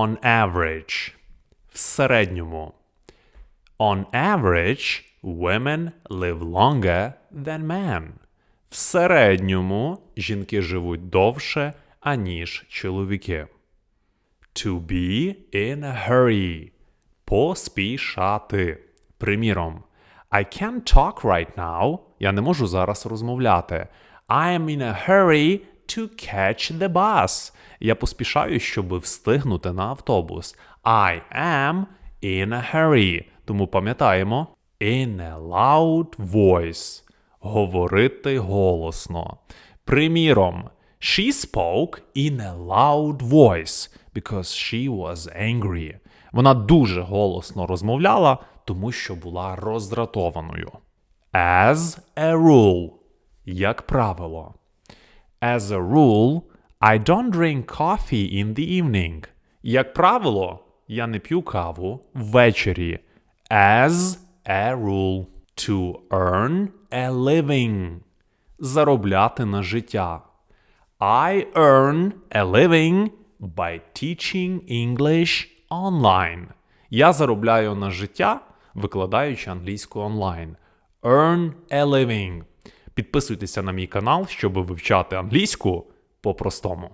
On average. В середньому. On average, women live longer than men. В середньому жінки живуть довше, аніж чоловіки. To be in a hurry. Поспішати. Приміром, I can't talk right now. Я не можу зараз розмовляти. I am in a hurry to catch the bus. Я поспішаю, щоб встигнути на автобус. I am in a hurry. Тому пам'ятаємо in a loud voice. Говорити голосно. Приміром, she spoke in a loud voice because she was angry. Вона дуже голосно розмовляла, тому що була роздратованою. As a rule. Як правило. As a rule, I don't drink coffee in the evening. Як правило, я не п'ю каву ввечері. As a rule. To earn a living. Заробляти на життя. I earn a living by teaching English online. Я заробляю на життя, викладаючи англійську онлайн. Earn a living. Підписуйтеся на мій канал, щоб вивчати англійську по-простому.